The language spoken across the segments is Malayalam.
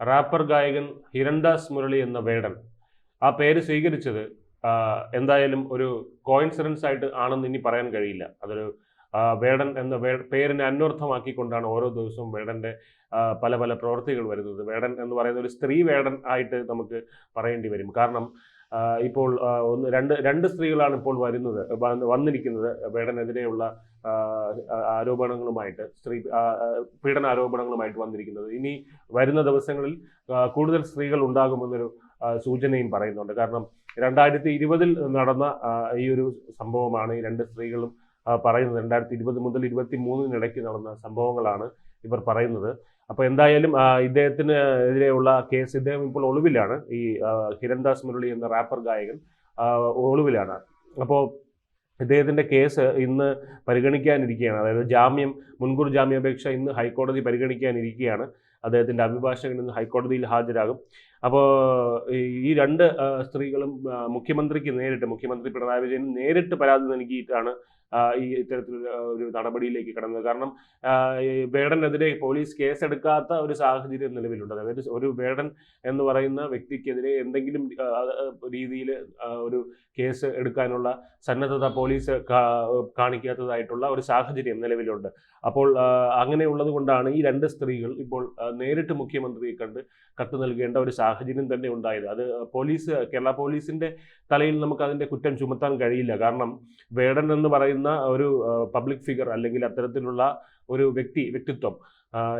റാപ്പർ ഗായകൻ ഹിരൺദാസ് മുരളി എന്ന വേടൻ. ആ പേര് സ്വീകരിച്ചത് എന്തായാലും ഒരു കോയിൻസിഡൻസ് ആയിട്ട് ആണെന്ന് ഇനി പറയാൻ കഴിയില്ല. അതൊരു വേടൻ എന്ന പേരിനെ അന്വർത്ഥമാക്കിക്കൊണ്ടാണ് ഓരോ ദിവസവും വേടന്റെ പല പല പ്രവൃത്തികൾ വരുന്നത്. വേടൻ എന്ന് പറയുന്ന ഒരു സ്ത്രീ വേടൻ ആയിട്ട് നമുക്ക് പറയേണ്ടി വരും. കാരണം ഇപ്പോൾ ഒന്ന് രണ്ട് രണ്ട് സ്ത്രീകളാണ് ഇപ്പോൾ വരുന്നത് വന്ന് വന്നിരിക്കുന്നത് ആ- ആരോപണങ്ങളുമായിട്ട് സ്ത്രീ പീഡന ആരോപണങ്ങളുമായിട്ട് വന്നിരിക്കുന്നത്. ഇനി വരുന്ന ദിവസങ്ങളിൽ കൂടുതൽ സ്ത്രീകൾ ഉണ്ടാകുമെന്നൊരു സൂചനയും പറയുന്നുണ്ട്. കാരണം രണ്ടായിരത്തി ഇരുപതിൽ നടന്ന ഈ ഒരു സംഭവമാണ് ഈ രണ്ട് സ്ത്രീകളും പറയുന്നത്. രണ്ടായിരത്തി ഇരുപത് മുതൽ ഇരുപത്തി മൂന്നിനിടയ്ക്ക് നടന്ന സംഭവങ്ങളാണ് ഇവർ പറയുന്നത്. അപ്പോൾ എന്തായാലും ഇദ്ദേഹത്തിന് എതിരെയുള്ള കേസ് ഇദ്ദേഹം ഇപ്പോൾ ഒളിവിലാണ്. ഈ ഹിരൺദാസ് മുരളി എന്ന റാപ്പർ ഗായകൻ ഒളിവിലാണ്. അപ്പോൾ ഇദ്ദേഹത്തിന്റെ കേസ് ഇന്ന് പരിഗണിക്കാനിരിക്കുകയാണ്. അതായത് ജാമ്യം മുൻകൂർ ജാമ്യാപേക്ഷ ഇന്ന് ഹൈക്കോടതി പരിഗണിക്കാനിരിക്കുകയാണ്. അദ്ദേഹത്തിന്റെ അഭിഭാഷകൻ ഇന്ന് ഹൈക്കോടതിയിൽ ഹാജരാകും. അപ്പോൾ ഈ രണ്ട് സ്ത്രീകളും മുഖ്യമന്ത്രിക്ക് നേരിട്ട് മുഖ്യമന്ത്രി പിണറായി വിജയൻ നേരിട്ട് പരാതി നൽകിയിട്ടാണ് ഈ ഇത്തരത്തിലുള്ള ഒരു നടപടിയിലേക്ക് കടന്നത്. കാരണം വേടനെതിരെ പോലീസ് കേസെടുക്കാത്ത ഒരു സാഹചര്യം നിലവിലുണ്ട്. അതായത് ഒരു വേടൻ എന്ന് പറയുന്ന വ്യക്തിക്കെതിരെ എന്തെങ്കിലും രീതിയിൽ ഒരു കേസ് എടുക്കാനുള്ള സന്നദ്ധത പോലീസ് കാണിക്കാത്തതായിട്ടുള്ള ഒരു സാഹചര്യം നിലവിലുണ്ട്. അപ്പോൾ അങ്ങനെയുള്ളത് കൊണ്ടാണ് ഈ രണ്ട് സ്ത്രീകൾ ഇപ്പോൾ നേരിട്ട് മുഖ്യമന്ത്രിയെ കണ്ട് കത്ത് നൽകേണ്ട ഒരു സാഹചര്യം തന്നെ ഉണ്ടായത്. അത് പോലീസ് കേരള പോലീസിന്റെ തലയിൽ നമുക്ക് അതിന്റെ കുറ്റം ചുമത്താൻ കഴിയില്ല. കാരണം വേടൻ എന്ന് പറയുന്ന ഒരു പബ്ലിക് ഫിഗർ അല്ലെങ്കിൽ അത്തരത്തിലുള്ള ഒരു വ്യക്തി വ്യക്തിത്വം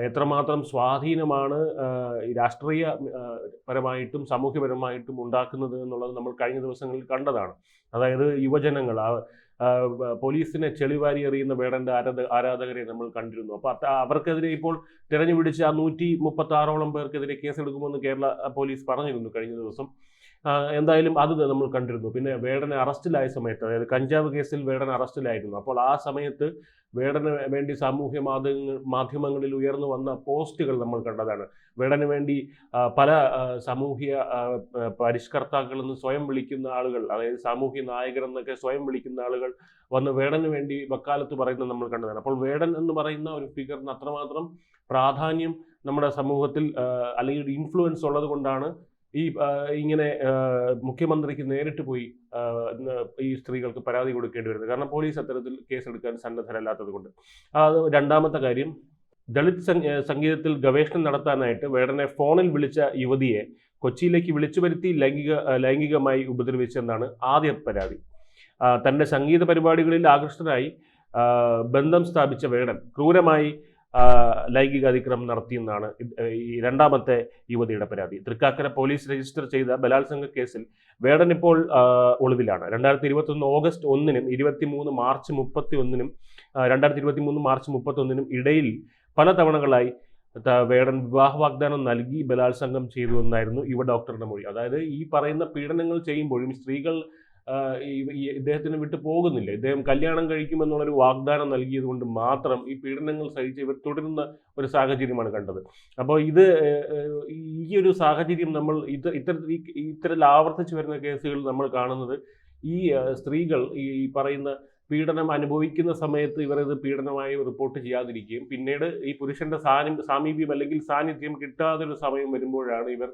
എത്രമാത്രം സ്വാധീനമാണ് രാഷ്ട്രീയ പരമായിട്ടും സാമൂഹ്യപരമായിട്ടും ഉണ്ടാക്കുന്നത് എന്നുള്ളത് നമ്മൾ കഴിഞ്ഞ ദിവസങ്ങളിൽ കണ്ടതാണ്. അതായത് യുവജനങ്ങൾ പോലീസിനെ ചെളിവാരി എറിയുന്ന വേടന്റെ ആരാധ ആരാധകരെ നമ്മൾ കണ്ടിരുന്നു. അപ്പോൾ അവർക്കെതിരെ ഇപ്പോൾ തിരഞ്ഞു പിടിച്ച് ആ നൂറ്റി മുപ്പത്തി ആറോളം പേർക്കെതിരെ കേസെടുക്കുമെന്ന് കേരള പോലീസ് പറഞ്ഞിരുന്നു കഴിഞ്ഞ ദിവസം. എന്തായാലും അത് നമ്മൾ കണ്ടിരുന്നു. പിന്നെ വേടനെ അറസ്റ്റിലായ സമയത്ത് അതായത് കഞ്ചാവ് കേസിൽ വേടൻ അറസ്റ്റിലായിരുന്നു. അപ്പോൾ ആ സമയത്ത് വേടന് വേണ്ടി സാമൂഹ്യ മാധ്യമങ്ങൾ മാധ്യമങ്ങളിൽ ഉയർന്നു വന്ന പോസ്റ്റുകൾ നമ്മൾ കണ്ടതാണ്. വേടന് വേണ്ടി പല സാമൂഹ്യ പരിഷ്കർത്താക്കളെന്ന് സ്വയം വിളിക്കുന്ന ആളുകൾ അതായത് സാമൂഹ്യ നായകർ എന്നൊക്കെ സ്വയം വിളിക്കുന്ന ആളുകൾ വന്ന് വേടന് വേണ്ടി വക്കാലത്ത് പറയുന്നത് നമ്മൾ കണ്ടതാണ്. അപ്പോൾ വേടൻ എന്ന് പറയുന്ന ഒരു ഫിഗറിന് അത്രമാത്രം പ്രാധാന്യം നമ്മുടെ സമൂഹത്തിൽ അല്ലെങ്കിൽ ഇൻഫ്ലുവൻസ് ഉള്ളത് കൊണ്ടാണ് ഈ ഇങ്ങനെ മുഖ്യമന്ത്രിക്ക് നേരിട്ട് പോയി ഈ സ്ത്രീകൾക്ക് പരാതി കൊടുക്കേണ്ടി വരുന്നത്. കാരണം പോലീസ് അത്തരത്തിൽ കേസെടുക്കാൻ സന്നദ്ധരല്ലാത്തത് കൊണ്ട് രണ്ടാമത്തെ കാര്യം. ദളിത് സംഗീതത്തിൽ ഗവേഷണം നടത്താനായിട്ട് വേടനെ ഫോണിൽ വിളിച്ച യുവതിയെ കൊച്ചിയിലേക്ക് വിളിച്ചു വരുത്തി ലൈംഗിക ലൈംഗികമായി ഉപദ്രവിച്ചെന്നാണ് ആദ്യ പരാതി. തന്റെ സംഗീത പരിപാടികളിൽ ആകൃഷ്ടനായി ബന്ധം സ്ഥാപിച്ച വേടൻ ക്രൂരമായി ലൈംഗിക അതിക്രമം നടത്തിയെന്നാണ് ഈ രണ്ടാമത്തെ യുവതിയുടെ പരാതി. തൃക്കാക്കര പോലീസ് രജിസ്റ്റർ ചെയ്ത ബലാത്സംഗ കേസിൽ വേടൻ ഇപ്പോൾ ഒളിവിലാണ്. രണ്ടായിരത്തി ഇരുപത്തി ഒന്ന് ഓഗസ്റ്റ് ഒന്നിനും ഇരുപത്തി മൂന്ന് മാർച്ച് മുപ്പത്തി ഒന്നിനും രണ്ടായിരത്തി ഇരുപത്തി മൂന്ന് മാർച്ച് മുപ്പത്തി ഒന്നിനും ഇടയിൽ പല തവണകളായി വേടൻ വിവാഹ വാഗ്ദാനം നൽകി ബലാത്സംഗം ചെയ്തു എന്നായിരുന്നു യുവ ഡോക്ടറുടെ മൊഴി. അതായത് ഈ പറയുന്ന പീഡനങ്ങൾ ചെയ്യുമ്പോഴും സ്ത്രീകൾ ഈ- ഇദ്ദേഹത്തിന് വിട്ടു പോകുന്നില്ല. ഇദ്ദേഹം കല്യാണം കഴിക്കുമെന്നുള്ളൊരു വാഗ്ദാനം നൽകിയത് കൊണ്ട് മാത്രം ഈ പീഡനങ്ങൾ സഹിച്ച് ഇവർ തുടരുന്ന ഒരു സാഹചര്യമാണ് കണ്ടത്. അപ്പോൾ ഇത് ഈ ഒരു സാഹചര്യം നമ്മൾ ഇത് ഇത്തരത്തിൽ ഇത്തരത്തിൽ ആവർത്തിച്ചു വരുന്ന കേസുകൾ നമ്മൾ കാണുന്നത് ഈ സ്ത്രീകൾ ഈ പറയുന്ന പീഡനം അനുഭവിക്കുന്ന സമയത്ത് ഇവർ ഇത് പീഡനമായി റിപ്പോർട്ട് ചെയ്യാതിരിക്കുകയും പിന്നീട് ഈ പുരുഷന്റെ സാനി സാമീപ്യം അല്ലെങ്കിൽ സാന്നിധ്യം കിട്ടാതൊരു സമയം വരുമ്പോഴാണ് ഇവർ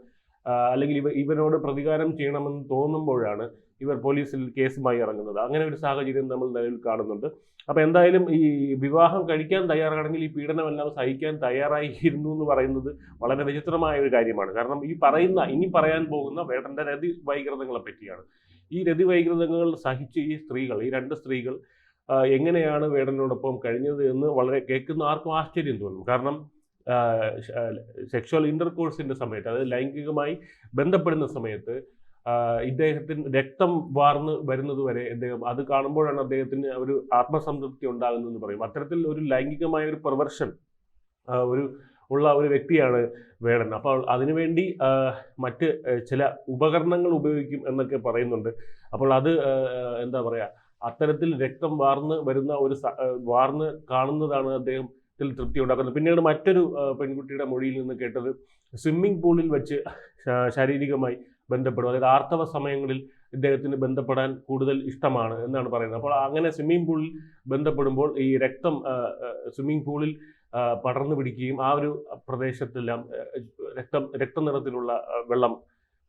അല്ലെങ്കിൽ ഇവ ഇവനോട് പ്രതികാരം ചെയ്യണമെന്ന് തോന്നുമ്പോഴാണ് ഇവർ പോലീസിൽ കേസുമായി ഇറങ്ങുന്നത്. അങ്ങനെ ഒരു സാഹചര്യം നമ്മൾ നിലവിൽ കാണുന്നുണ്ട്. അപ്പൊ എന്തായാലും ഈ വിവാഹം കഴിക്കാൻ തയ്യാറാണെങ്കിൽ ഈ പീഡനമെല്ലാം സഹിക്കാൻ തയ്യാറായിരുന്നു എന്ന് പറയുന്നത് വളരെ വിചിത്രമായ ഒരു കാര്യമാണ്. കാരണം ഈ പറയുന്ന ഇനി പറയാൻ പോകുന്ന വേട്ടന്റെ രതി വൈകൃതങ്ങളെ പറ്റിയാണ്. ഈ രതി വൈകൃതങ്ങൾ സഹിച്ച് ഈ സ്ത്രീകൾ ഈ രണ്ട് സ്ത്രീകൾ എങ്ങനെയാണ് വേടനോടൊപ്പം കഴിഞ്ഞത് എന്ന് വളരെ കേൾക്കുന്ന ആർക്കും ആശ്ചര്യം തോന്നും. കാരണം സെക്ഷൽ ഇന്റർകോഴ്സിന്റെ സമയത്ത് അതായത് ലൈംഗികമായി ബന്ധപ്പെടുന്ന സമയത്ത് ഇദ്ദേഹത്തിന് രക്തം വാർന്ന് വരുന്നത് വരെ അദ്ദേഹം അത് കാണുമ്പോഴാണ് അദ്ദേഹത്തിന് ഒരു ആത്മസംതൃപ്തി ഉണ്ടാകുന്നതെന്ന് പറയും. അത്തരത്തിൽ ഒരു ലൈംഗികമായ ഒരു പ്രവർഷൻ ഒരു ഉള്ള ഒരു വ്യക്തിയാണ് വേടൻ. അപ്പോൾ അതിനുവേണ്ടി മറ്റ് ചില ഉപകരണങ്ങൾ ഉപയോഗിക്കും എന്നൊക്കെ പറയുന്നുണ്ട്. അപ്പോൾ അത് എന്താ പറയുക അത്തരത്തിൽ രക്തം വാർന്ന് വരുന്ന ഒരു വാർന്ന് കാണുന്നതാണ് അദ്ദേഹത്തിൽ തൃപ്തി ഉണ്ടാക്കുന്നത്. പിന്നീട് മറ്റൊരു പെൺകുട്ടിയുടെ മൊഴിയിൽ നിന്ന് കേട്ടത് സ്വിമ്മിംഗ് പൂളിൽ വെച്ച് ശാരീരികമായി ബന്ധപ്പെടും. അതായത് ആർത്തവ സമയങ്ങളിൽ ഇദ്ദേഹത്തിന് ബന്ധപ്പെടാൻ കൂടുതൽ ഇഷ്ടമാണ് എന്നാണ് പറയുന്നത്. അപ്പോൾ അങ്ങനെ സ്വിമ്മിംഗ് പൂളിൽ ബന്ധപ്പെടുമ്പോൾ ഈ രക്തം സ്വിമ്മിംഗ് പൂളിൽ പടർന്നു പിടിക്കുകയും ആ ഒരു പ്രദേശത്തെല്ലാം രക്തം രക്തനിറത്തിലുള്ള വെള്ളം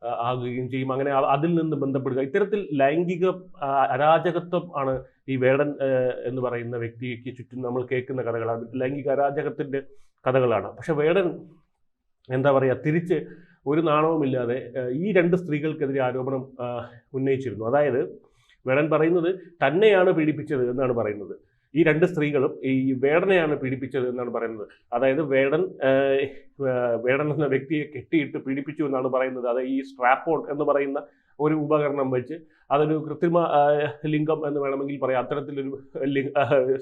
ആകുകയും ചെയ്യും. അങ്ങനെ അതിൽ നിന്ന് ബന്ധപ്പെടുക. ഇത്തരത്തിൽ ലൈംഗിക അരാജകത്വം ആണ് ഈ വേടൻ എന്ന് പറയുന്ന വ്യക്തിക്ക് ചുറ്റും നമ്മൾ കേൾക്കുന്ന കഥകളാണ്. ലൈംഗിക അരാജകത്തിന്റെ കഥകളാണ്. പക്ഷെ വേടൻ എന്താ പറയുക തിരിച്ച് ഒരു നാണവുമില്ലാതെ ഈ രണ്ട് സ്ത്രീകൾക്കെതിരെ ആരോപണം ഉന്നയിച്ചിരുന്നു. അതായത് വേടൻ പറയുന്നത് തന്നെയാണ് പീഡിപ്പിച്ചത് എന്നാണ് പറയുന്നത്. ഈ രണ്ട് സ്ത്രീകളും ഈ വേടനെയാണ് പീഡിപ്പിച്ചത് എന്നാണ് പറയുന്നത്. അതായത് വേടൻ വേടൻ എന്ന വ്യക്തിയെ കെട്ടിയിട്ട് പീഡിപ്പിച്ചു എന്നാണ് പറയുന്നത്. അത് ഈ സ്ട്രാപ്പോൺ എന്ന് പറയുന്ന ഒരു ഉപകരണം വെച്ച് അതൊരു കൃത്രിമ ലിംഗം എന്ന് വേണമെങ്കിൽ പറയാം. അത്തരത്തിലൊരു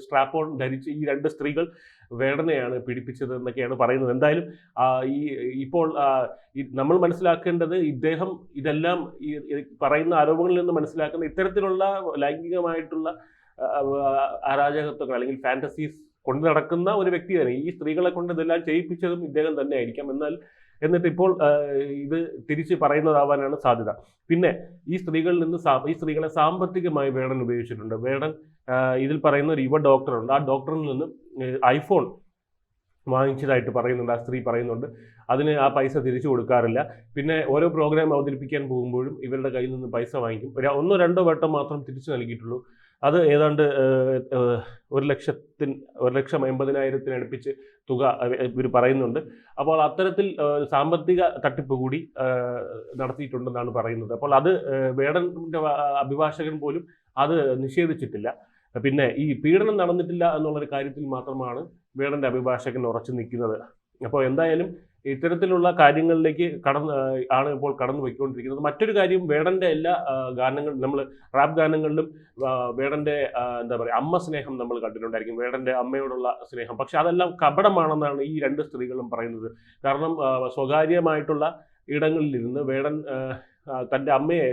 സ്ട്രാപ്പോൺ ധരിച്ച് ഈ രണ്ട് സ്ത്രീകൾ വേടനെയാണ് പീഡിപ്പിച്ചത് എന്നൊക്കെയാണ് പറയുന്നത്. എന്തായാലും ഈ ഇപ്പോൾ നമ്മൾ മനസ്സിലാക്കേണ്ടത് ഇദ്ദേഹം ഇതെല്ലാം ഈ പറയുന്ന ആരോപണങ്ങളിൽ നിന്ന് മനസ്സിലാക്കുന്ന ഇത്തരത്തിലുള്ള ലൈംഗികമായിട്ടുള്ള അരാജകത്വങ്ങൾ അല്ലെങ്കിൽ ഫാന്റസീസ് കൊണ്ടു നടക്കുന്ന ഒരു വ്യക്തി തന്നെ ഈ സ്ത്രീകളെ കൊണ്ട് ഇതെല്ലാം ചെയ്യിപ്പിച്ചതും ഇദ്ദേഹം തന്നെ ആയിരിക്കാം. എന്നാൽ എന്നിട്ട് ഇപ്പോൾ ഇത് തിരിച്ച് പറയുന്നതാവാനാണ് സാധ്യത. പിന്നെ ഈ സ്ത്രീകളിൽ നിന്ന് ഈ സ്ത്രീകളെ സാമ്പത്തികമായി വേടൻ ഉപയോഗിച്ചിട്ടുണ്ട്. വേടൻ ഇതിൽ പറയുന്ന ഒരു യുവ ഡോക്ടറുണ്ട്. ആ ഡോക്ടറിൽ നിന്ന് ഐഫോൺ വാങ്ങിച്ചതായിട്ട് പറയുന്നുണ്ട്. ആ സ്ത്രീ പറയുന്നുണ്ട്. അതിന് ആ പൈസ തിരിച്ചു കൊടുക്കാറില്ല. പിന്നെ ഓരോ പ്രോഗ്രാം അവതരിപ്പിക്കാൻ പോകുമ്പോഴും ഇവരുടെ കയ്യിൽ നിന്ന് പൈസ വാങ്ങിക്കും. ഒന്നോ രണ്ടോ വട്ടം മാത്രം തിരിച്ചു നൽകിയിട്ടുള്ളൂ. അത് ഏതാണ്ട് ഒരു ലക്ഷത്തിന് ഒരു ലക്ഷം എൺപതിനായിരത്തിന് അടുപ്പിച്ച് തുക ഇവർ പറയുന്നുണ്ട്. അപ്പോൾ അത്തരത്തിൽ സാമ്പത്തിക തട്ടിപ്പ് കൂടി നടത്തിയിട്ടുണ്ടെന്നാണ് പറയുന്നത്. അപ്പോൾ അത് വേടന്റെ അഭിഭാഷകൻ പോലും അത് നിഷേധിച്ചിട്ടില്ല. പിന്നെ ഈ പീഡനം നടന്നിട്ടില്ല എന്നുള്ളൊരു കാര്യത്തിൽ മാത്രമാണ് വേടന്റെ അഭിഭാഷകൻ ഉറച്ചു നിൽക്കുന്നത്. അപ്പോൾ എന്തായാലും ഇത്തരത്തിലുള്ള കാര്യങ്ങളിലേക്ക് കടന്ന് ആണ് ഇപ്പോൾ കടന്നു പോയിക്കൊണ്ടിരിക്കുന്നത്. മറ്റൊരു കാര്യം വേടന്റെ എല്ലാ ഗാനങ്ങളും നമ്മൾ റാപ്പ് ഗാനങ്ങളിലും വേടന്റെ എന്താ പറയുക അമ്മ സ്നേഹം നമ്മൾ കണ്ടിട്ടുണ്ടായിരിക്കും. വേടന്റെ അമ്മയോടുള്ള സ്നേഹം. പക്ഷെ അതെല്ലാം കപടമാണെന്നാണ് ഈ രണ്ട് സ്ത്രീകളും പറയുന്നത്. കാരണം സ്വകാര്യമായിട്ടുള്ള ഇടങ്ങളിലിരുന്ന് വേടൻ തന്റെ അമ്മയെ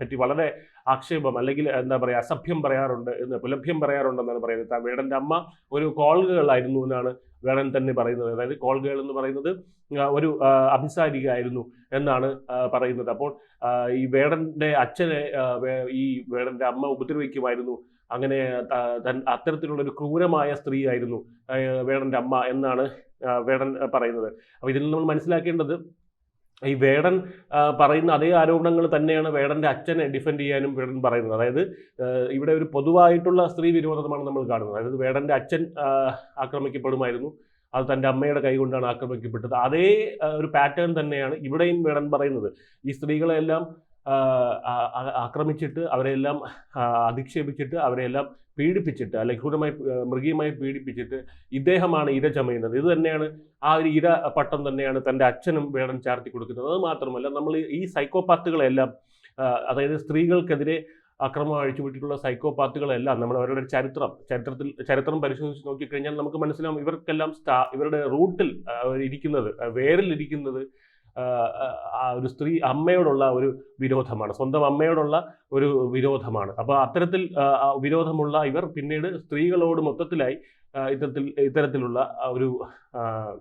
പറ്റി വളരെ ആക്ഷേപം അല്ലെങ്കിൽ എന്താ പറയുക അസഭ്യം പറയാറുണ്ട് എന്ന് പുലഭ്യം പറയാറുണ്ടെന്നാണ് പറയുന്നത്. വേടന്റെ അമ്മ ഒരു കോളുകളായിരുന്നു എന്നാണ് വേടൻ തന്നെ പറയുന്നത്. അതായത് കോൾ ഗേൾ എന്ന് പറയുന്നത് ഒരു അഭിസാരികയായിരുന്നു എന്നാണ് പറയുന്നത്. അപ്പോൾ ഈ വേടന്റെ അച്ഛനെ ഈ വേടന്റെ അമ്മ ഉപദ്രവിക്കുമായിരുന്നു. അങ്ങനെ അത്തരത്തിലുള്ള ഒരു ക്രൂരമായ സ്ത്രീ ആയിരുന്നു ആ, വേടന്റെ അമ്മ എന്നാണ് വേടൻ പറയുന്നത്. അപ്പോൾ ഇതിൽ നമ്മൾ മനസ്സിലാക്കേണ്ടത് ഈ വേടൻ പറയുന്ന അതേ ആരോപണങ്ങൾ തന്നെയാണ് വേടന്റെ അച്ഛനെ ഡിഫെൻഡ് ചെയ്യാനും വേടൻ പറയുന്നത്. അതായത് ഇവിടെ ഒരു പൊതുവായിട്ടുള്ള സ്ത്രീ വിരോധമാണ് നമ്മൾ കാണുന്നത്. അതായത് വേടന്റെ അച്ഛൻ ആക്രമിക്കപ്പെടുമായിരുന്നു. അത് തന്റെ അമ്മയുടെ കൈ കൊണ്ടാണ് ആക്രമിക്കപ്പെട്ടത്. അതേ ഒരു പാറ്റേൺ തന്നെയാണ് ഇവിടെയും വേടൻ പറയുന്നത്. ഈ ആ- ആക്രമിച്ചിട്ട് അവരെല്ലാം അധിക്ഷേപിച്ചിട്ട് അവരെല്ലാം പീഡിപ്പിച്ചിട്ട് അല്ലെങ്കിൽ ക്രൂരമായി മൃഗീയമായി പീഡിപ്പിച്ചിട്ട് ഇദ്ദേഹമാണ് ഇര ചമയുന്നത്. ഇത് തന്നെയാണ് ആ ഒരു ഇര പട്ടം തന്നെയാണ് തന്റെ അച്ഛനും വേടൻ ചാർത്തി കൊടുക്കുന്നത്. അത് മാത്രമല്ല നമ്മൾ ഈ സൈക്കോപാത്തുകളെല്ലാം അതായത് സ്ത്രീകൾക്കെതിരെ അക്രമം അഴിച്ചുവിട്ടിട്ടുള്ള സൈക്കോപാത്തുകളെല്ലാം നമ്മൾ അവരുടെ ചരിത്രം ചരിത്രത്തിൽ ചരിത്രം പരിശോധിച്ച് നോക്കിക്കഴിഞ്ഞാൽ നമുക്ക് മനസ്സിലാവും ഇവർക്കെല്ലാം സ്റ്റാ ഇവരുടെ റൂട്ടിൽ ഇരിക്കുന്നത് വേരിലിരിക്കുന്നത് ഒരു സ്ത്രീ അമ്മയോടുള്ള ഒരു വിരോധമാണ്. സ്വന്തം അമ്മയോടുള്ള ഒരു വിരോധമാണ്. അപ്പോൾ അത്തരത്തിൽ വിരോധമുള്ള ഇവർ പിന്നീട് സ്ത്രീകളോട് മൊത്തത്തിലായി ഇത്തരത്തിൽ ഇത്തരത്തിലുള്ള ഒരു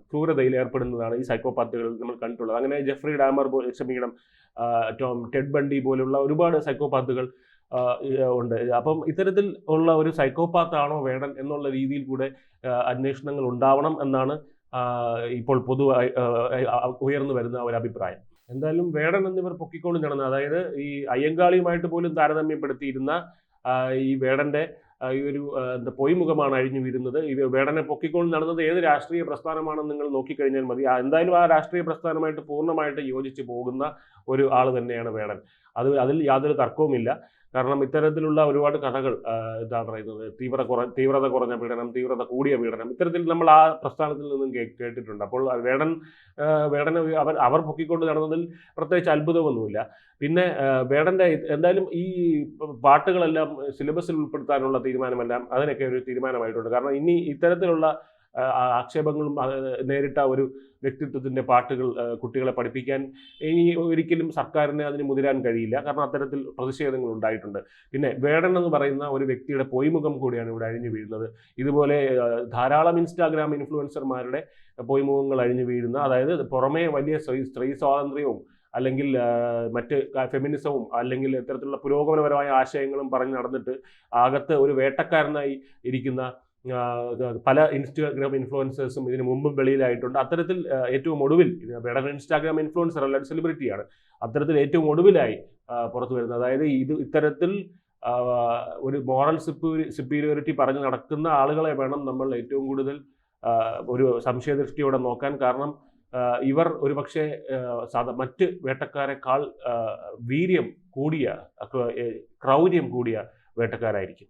ക്രൂരതയിൽ ഏർപ്പെടുന്നതാണ് ഈ സൈക്കോപാത്തുകൾ നമ്മൾ കണ്ടിട്ടുള്ളത്. അങ്ങനെ ജെഫ്രി ഡാമർ ക്ഷമിക്കണം ടോം ടെഡ് ബണ്ടി പോലുള്ള ഒരുപാട് സൈക്കോപാത്തുകൾ ഉണ്ട്. അപ്പം ഇത്തരത്തിൽ ഉള്ള ഒരു സൈക്കോപാത്താണോ വേണം എന്നുള്ള രീതിയിൽ കൂടെ അന്വേഷണങ്ങൾ ഉണ്ടാവണം എന്നാണ് ഇപ്പോൾ ആ, ഉയർന്നു വരുന്ന ഒരു അഭിപ്രായം. എന്തായാലും വേടൻ എന്നിവർ പൊക്കിക്കൊണ്ട് നടന്ന. അതായത് ഈ അയ്യങ്കാളിയുമായിട്ട് പോലും താരതമ്യപ്പെടുത്തിയിരുന്ന ഈ വേടന്റെ ഈ ഒരു എന്താ പൊയ്മുഖമാണ് അഴിഞ്ഞു വരുന്നത് ഈ വേടനെ പൊക്കിക്കൊണ്ട് നടന്നത് ഏത് രാഷ്ട്രീയ പ്രസ്ഥാനമാണെന്ന് നിങ്ങൾ നോക്കിക്കഴിഞ്ഞാൽ മതി. എന്തായാലും ആ രാഷ്ട്രീയ പ്രസ്ഥാനമായിട്ട് പൂർണമായിട്ട് യോജിച്ച് പോകുന്ന ഒരു ആൾ തന്നെയാണ് വേടൻ. അത് അതിൽ യാതൊരു തർക്കവുമില്ല. കാരണം ഇത്തരത്തിലുള്ള ഒരുപാട് കഥകൾ എന്താ പറയുന്നത് തീവ്ര കുറ തീവ്രത കുറഞ്ഞ പീഡനം തീവ്രത കൂടിയ പീഡനം ഇത്തരത്തിൽ നമ്മൾ ആ പ്രസ്ഥാനത്തിൽ നിന്നും കേട്ടിട്ടുണ്ട്. അപ്പോൾ വേടൻ വേടനെ അവർ അവർ പൊക്കിക്കൊണ്ട് നടന്നതിൽ പ്രത്യേകിച്ച് അത്ഭുതമൊന്നുമില്ല. പിന്നെ വേടന്റെ എന്തായാലും ഈ പാട്ടുകളെല്ലാം സിലബസിൽ ഉൾപ്പെടുത്താനുള്ള തീരുമാനമെല്ലാം അതിനൊക്കെ ഒരു തീരുമാനമായിട്ടുണ്ട്. കാരണം ഇനി ഇത്തരത്തിലുള്ള ആക്ഷേപങ്ങളും നേരിട്ട ഒരു വ്യക്തിത്വത്തിന്റെ പാട്ടുകൾ കുട്ടികളെ പഠിപ്പിക്കാൻ ഇനി ഒരിക്കലും സർക്കാരിന് അതിന് മുതിരാൻ കഴിയില്ല. കാരണം അത്തരത്തിൽ പ്രതിഷേധങ്ങൾ ഉണ്ടായിട്ടുണ്ട്. പിന്നെ വേടൻ എന്ന് പറയുന്ന ഒരു വ്യക്തിയുടെ പൊയ്മുഖം കൂടിയാണ് ഇവിടെ അഴിഞ്ഞു വീഴുന്നത്. ഇതുപോലെ ധാരാളം ഇൻസ്റ്റാഗ്രാം ഇൻഫ്ലുവൻസർമാരുടെ പൊയ്മുഖങ്ങൾ അഴിഞ്ഞു വീഴുന്ന അതായത് പുറമേ വലിയ സ്ത്രീ സ്ത്രീ സ്വാതന്ത്ര്യവും അല്ലെങ്കിൽ മറ്റ് ഫെമിനിസവും അല്ലെങ്കിൽ ഇത്തരത്തിലുള്ള പുരോഗമനപരമായ ആശയങ്ങളും പറഞ്ഞ് നടന്നിട്ട് അകത്ത് ഒരു വേട്ടക്കാരനായി ഇരിക്കുന്ന പല ഇൻസ്റ്റാഗ്രാം ഇൻഫ്ലുവൻസേഴ്സും ഇതിന് മുമ്പും വെളിയിലായിട്ടുണ്ട്. അത്തരത്തിൽ ഏറ്റവും ഒടുവിൽ വേടൻ ഇൻസ്റ്റാഗ്രാം ഇൻഫ്ലുവൻസർ അല്ല സെലിബ്രിറ്റിയാണ് അത്തരത്തിൽ ഏറ്റവും ഒടുവിലായി പുറത്തു വരുന്നത്. അതായത് ഇത് ഇത്തരത്തിൽ ഒരു മോറൽ സുപ്പീരിയോറിറ്റി പറഞ്ഞ് നടക്കുന്ന ആളുകളെ വേണം നമ്മൾ ഏറ്റവും കൂടുതൽ ഒരു സംശയദൃഷ്ടിയോടെ നോക്കാൻ. കാരണം ഇവർ ഒരുപക്ഷെ സാധാ മറ്റ് വേട്ടക്കാരെക്കാൾ വീര്യം കൂടിയ ക്രൗര്യം കൂടിയ വേട്ടക്കാരായിരിക്കും.